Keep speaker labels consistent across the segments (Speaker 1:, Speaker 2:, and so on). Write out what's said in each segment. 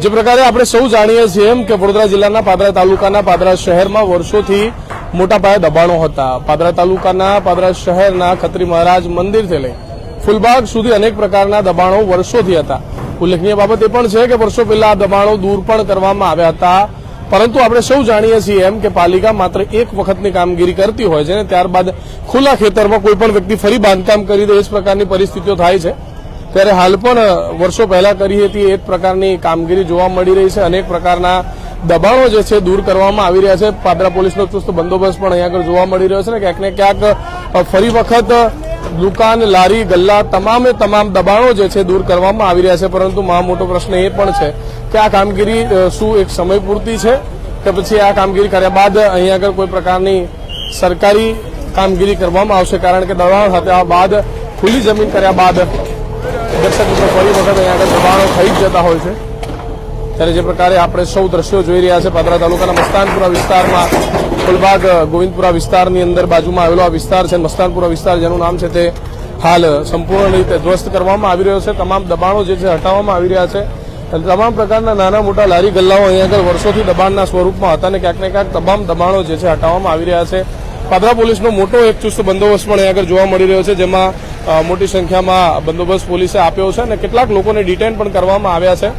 Speaker 1: જે પ્રકારે આપણે સૌ જાણીએ છીએ એમ કે વડોદરા જિલ્લાના પાદરા તાલુકાના પાદરા શહેરમાં વર્ષોથી મોટા પાયે દબાણો હતા. પાદરા તાલુકાના પાદરા શહેરના ખત્રી મહારાજ મંદિરથી લઈ ફૂલબાગ સુધી અનેક પ્રકારના દબાણો વર્ષોથી હતા. ઉલ્લેખનીય બાબત એ પણ છે કે વર્ષો પહેલા આ દબાણો દૂર પણ કરવામાં આવ્યા હતા. પરંતુ આપણે સૌ જાણીએ છીએ એમ કે પાલિકા માત્ર એક વખતની કામગીરી કરતી હોય છે અને ત્યારબાદ ખુલ્લા ખેતરમાં કોઈ પણ વ્યક્તિ ફરી બાંધકામ કરી દે, એ જ પ્રકારની પરિસ્થિતિઓ થાય છે. ત્યારે હાલ પણ વર્ષો પહેલા કરી હતી એ જ પ્રકારની કામગીરી જોવા મળી રહી છે. અનેક પ્રકારના દબાણો જે છે દૂર કરવામાં આવી રહ્યા છે. પાદરા પોલીસનો ચુસ્ત બંદોબસ્ત પણ અહીંયા આગળ જોવા મળી રહ્યો છે ને ક્યાંક ને ક્યાંક ફરી વખત દુકાન, લારી, ગલ્લા તમામે તમામ દબાણો જે છે દૂર કરવામાં આવી રહ્યા છે. પરંતુ મહા મોટો પ્રશ્ન એ પણ છે કે આ કામગીરી શું એક સમય પૂરતી છે કે પછી આ કામગીરી કર્યા બાદ અહીંયા આગળ કોઈ પ્રકારની સરકારી કામગીરી કરવામાં આવશે? કારણ કે દબાણ હતા બાદ ખુલ્લી જમીન કર્યા બાદ દર્શક મિત્રો, ફરી વખત અહીંયા આગળ દબાણો થઈ જતા હોય છે. ત્યારે જે પ્રકારે આપણે સૌ દ્રશ્યો જોઈ રહ્યા છે, પાદરા તાલુકાના મસ્તાનપુરા વિસ્તારમાં, ફુલબાગ, ગોવિંદપુરા વિસ્તારની અંદર બાજુમાં આવેલો આ વિસ્તાર છે. મસ્તાનપુરા વિસ્તાર જેનું નામ છે તે હાલ સંપૂર્ણ રીતે ધ્વસ્ત કરવામાં આવી રહ્યો છે. તમામ દબાણો જે છે હટાવવામાં આવી રહ્યા છે. તમામ પ્રકારના નાના મોટા લારી ગલ્લાઓ અહીંયા આગળ વર્ષોથી દબાણના સ્વરૂપમાં હતા અને ક્યાંક ને ક્યાંક તમામ દબાણો જે છે હટાવવામાં આવી રહ્યા છે. પાદરા પોલીસનો મોટો એક ચુસ્ત બંદોબસ્ત પણ અહીંયા આગળ જોવા મળી રહ્યો છે, જેમાં મોટી સંખ્યામાં બંદોબસ્ત પોલીસે આપ્યો છે અને કેટલાક લોકોને ડિટેન પણ કરવામાં આવ્યા છે.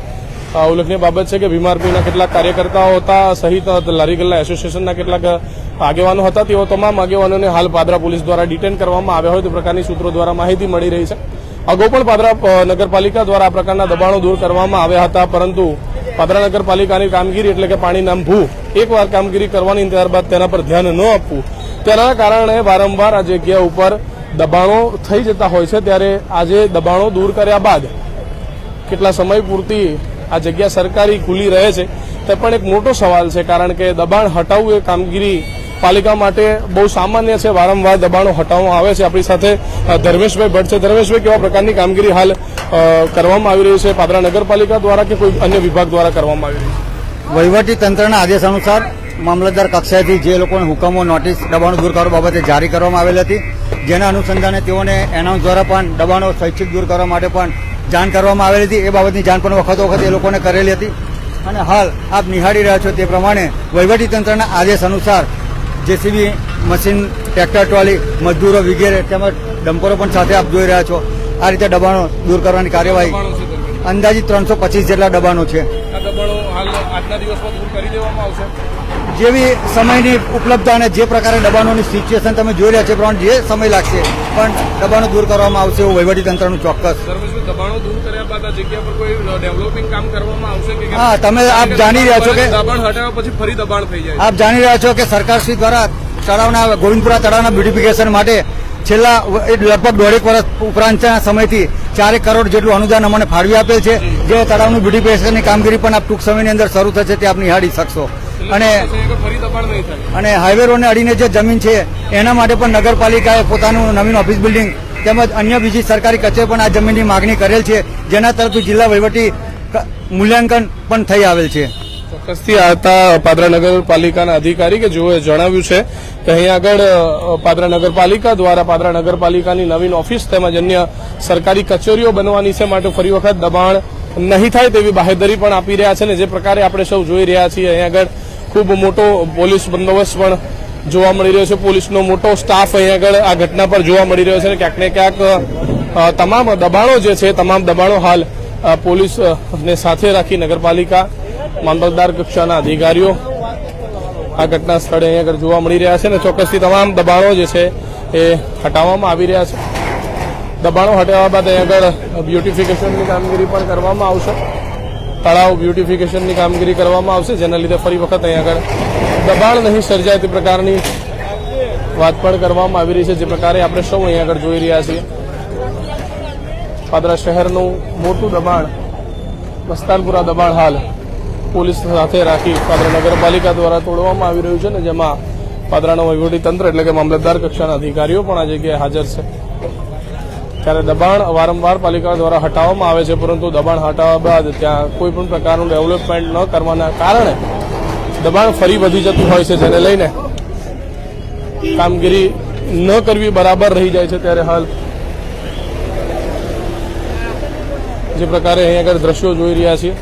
Speaker 1: ઉલ્લેખનીય બાબત છે કે ભીમારપીના કેટલાક કાર્યકર્તાઓ હતા, સહિત લારી ગલ્લા એસોસિએશનના કેટલાક આગેવાનો હતા. તેઓ તમામ આગેવાનોને હાલ પાદરા પોલીસ દ્વારા ડિટેન કરવામાં આવ્યા હોય તે પ્રકારની સૂત્રો દ્વારા માહિતી મળી રહી છે. અગાઉ પણ પાદરા નગરપાલિકા દ્વારા આ પ્રકારના દબાણો દૂર કરવામાં આવ્યા હતા, પરંતુ પાદરા નગરપાલિકાની કામગીરી એટલે કે પાણી નામ ભૂ, એકવાર કામગીરી કરવાની ત્યારબાદ તેના પર ધ્યાન ન આપવું. તેના કારણે વારંવાર આ જગ્યા ઉપર દબાણો થઈ જતા હોય છે ત્યારે આજે દબાણો દૂર કર્યા બાદ કેટલા સમય પૂરતી આ જગ્યા સરકારી ખુલ્લી રહે છે તે પણ એક મોટો સવાલ છે કારણ કે દબાણ હટાવવું એ કામગીરી પાલિકા માટે બહુ સામાન્ય છે. વારંવાર દબાણો હટાવવામાં આવે છે. આપણી સાથે ધર્મેશભાઈ ભટ્ટ છે. ધર્મેશભાઈ, કેવા પ્રકારની કામગીરી હાલ કરવામાં આવી રહી છે? પાદરા નગરપાલિકા દ્વારા કે કોઈ અન્ય વિભાગ દ્વારા કરવામાં આવી રહી છે?
Speaker 2: વહીવટી તંત્રના આદેશ અનુસાર મામલતદાર કક્ષાએથી જે લોકોને હુકમો, નોટિસ, દબાણો દૂર કરવા બાબતે જારી કરવામાં આવેલ હતી જેના અનુસંધાને તેઓને એનાઉન્સ દ્વારા પણ દબાણો સ્વૈચ્છિક દૂર કરવા માટે પણ જાણ કરવામાં આવેલી હતી. એ બાબતની જાણ પણ વખતો વખત એ લોકોને કરેલી હતી. અને હાલ આપ નિહાળી રહ્યા છો તે પ્રમાણે વહીવટી તંત્રના આદેશ અનુસાર જેસીબી મશીન ટ્રેક્ટર ટ્રોલી મજદૂરો વગેરે તેમજ ડમ્પરો પણ સાથે આપ જોઈ રહ્યા છો. આ રીતે દબાણો દૂર કરવાની કાર્યવાહી. અંદાજિત ત્રણસો પચીસ જેટલા દબાણો છે. જેવી સમયની ઉપલબ્ધતા અને જે પ્રકારે દબાણોની સિચ્યુએશન તમે જોઈ રહ્યા છો પ્રમાણે જે સમય લાગશે પણ દબાણો દૂર કરવામાં આવશે એવું વહીવટી તંત્રનું ચોક્કસ
Speaker 1: દબાણો દૂર કર્યા બાદ જગ્યા પર કોઈ ડેવલપિંગ કામ કરવામાં આવશે કે
Speaker 2: હા, તમે આપ જાણી રહ્યા છો કે-
Speaker 1: દબાણ હટાવ્યા પછી ફરી દબાણ થઈ જાય
Speaker 2: આપ જાણી રહ્યા છો કે સરકારશ્રી દ્વારા તળાવના ગોવિંદપુરા તળાવના બ્યુટિફિકેશન માટે છેલ્લા લગભગ દોઢેક વર્ષ ઉપરાંતના સમયથી ચારેક કરોડ જેટલું અનુદાન અમને ફાળવી આપેલ છે. જે તળાવનું બ્યુટિફિકેશનની કામગીરી પણ આપ ટૂંક સમયની અંદર શરૂ થશે તે આપ નિહાળી શકશો. અને અને હાઈવે રોડને અડીને જે જમીન છે એના માટે પણ નગરપાલિકાએ પોતાનું નવીન ઓફિસ બિલ્ડિંગ તેમજ અન્ય બીજી સરકારી કચેરી પણ આ જમીનની માગણી કરેલ છે. જેના તરફથી જિલ્લા વહીવટી મૂલ્યાંકન પણ થઈ આવેલ છે.
Speaker 1: ચોક્કસથી આવતા પાદરા નગરપાલિકાના અધિકારી કે જેઓએ જણાવ્યું છે કે અહીંયા આગળ પાદરા નગરપાલિકા દ્વારા પાદરા નગરપાલિકાની નવીન ઓફિસ તેમજ અન્ય સરકારી કચેરીઓ બનવાની છે માટે ફરી વખત દબાણ નહીં થાય તેવી બાહેધરી પણ આપી રહ્યા છે ને જે પ્રકારે આપણે સૌ જોઈ રહ્યા છીએ. અહીંયા આગળ ખૂબ મોટો પોલીસ બંદોબસ્ત પણ જોવા મળી રહ્યો છે. પોલીસનો મોટો સ્ટાફ અહીં આગળ આ ઘટના પર જોવા મળી રહ્યો છે અને ક્યાંક ને ક્યાંક તમામ દબાણો જે છે, તમામ દબાણો હાલ પોલીસને સાથે રાખી નગરપાલિકા, મામલતદાર કક્ષાના અધિકારીઓ આ ઘટના સ્થળે અહીં આગળ જોવા મળી રહ્યા છે ને ચોક્કસથી તમામ દબાણો જે છે એ હટાવવામાં આવી રહ્યા છે. દબાણો હટાવવા બાદ અહીં આગળ બ્યુટિફિકેશનની કામગીરી પણ કરવામાં આવશે. તળાવ બ્યુટિફિકેશનની કામગીરી કરવામાં આવશે, જેના લીધે ફરી વખત અહીં આગળ દબાણ નહીં સર્જાય તે પ્રકારની વાત પણ કરવામાં આવી રહી છે, જે પ્રકારે આપણે સૌ અહીંયા આગળ જોઈ રહ્યા છીએ. પાદરા શહેરનું મોટું દબાણ, મસ્તાનપુરા દબાણ હાલ પોલીસ સાથે રાખી પાદરા નગરપાલિકા દ્વારા તોડવામાં આવી રહ્યું છે ને જેમાં પાદરાનો વહીવટી તંત્ર એટલે કે મામલતદાર કક્ષાના અધિકારીઓ પણ આ જગ્યાએ હાજર છે. ત્યારે દબાણ વારંવાર પાલિકા દ્વારા હટાવવામાં આવે છે, પરંતુ દબાણ હટાવવા બાદ ત્યાં કોઈ પણ પ્રકારનું ડેવલપમેન્ટ ન કરવાના કારણે દબાણ ફરી વધી જતું હોય છે, જેને લઈને કામગીરી ન કરવી બરાબર રહી જાય છે ત્યારે હાલ જે પ્રકારે અહીંયા આગળ દ્રશ્યો જોઈ રહ્યા છીએ.